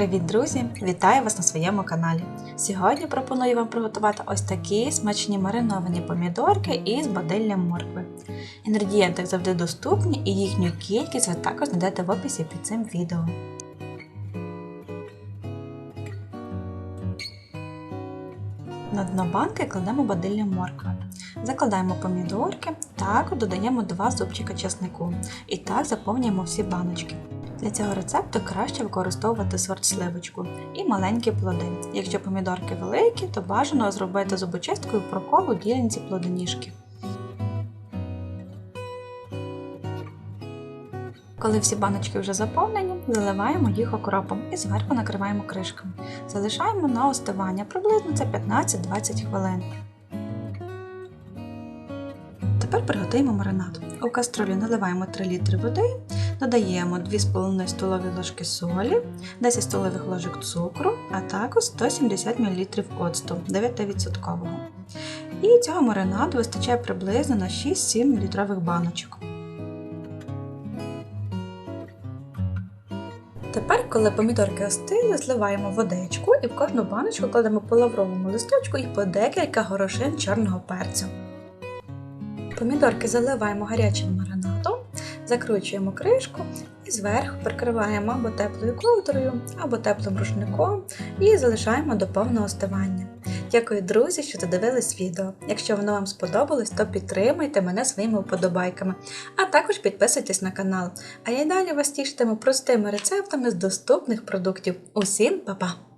Привіт, друзі! Вітаю вас на своєму каналі. Сьогодні пропоную вам приготувати ось такі смачні мариновані помідорки із бадиллям моркви. Інгредієнти завжди доступні і їхню кількість ви також знайдете в описі під цим відео. На дно банки кладемо бадилля моркви. Закладаємо помідорки, також додаємо 2 зубчика чеснику і так заповнюємо всі баночки. Для цього рецепту краще використовувати сорт сливочку і маленькі плоди. Якщо помідорки великі, то бажано зробити зубочисткою прокол у ділянці плодоніжки. Коли всі баночки вже заповнені, заливаємо їх окропом і зверху накриваємо кришками. Залишаємо на остивання приблизно це 15-20 хвилин. Тепер приготуємо маринад. У каструлю наливаємо 3 літри води, додаємо 2,5 столові ложки солі, 10 столових ложок цукру, а також 170 мл оцту 9%. І цього маринаду вистачає приблизно на 6-7 літрових баночок. Тепер, коли помідорки остили, зливаємо водичку і в кожну баночку кладемо по лавровому листочку і по декілька горошин чорного перцю. Помідорки заливаємо гарячим маринадом, закручуємо кришку і зверху прикриваємо або теплою ковдрою, або теплим рушником і залишаємо до повного остивання. Дякую, друзі, що додивились відео. Якщо воно вам сподобалось, то підтримайте мене своїми вподобайками, а також підписуйтесь на канал. А я й далі вас тішитиму простими рецептами з доступних продуктів. Усім па-па!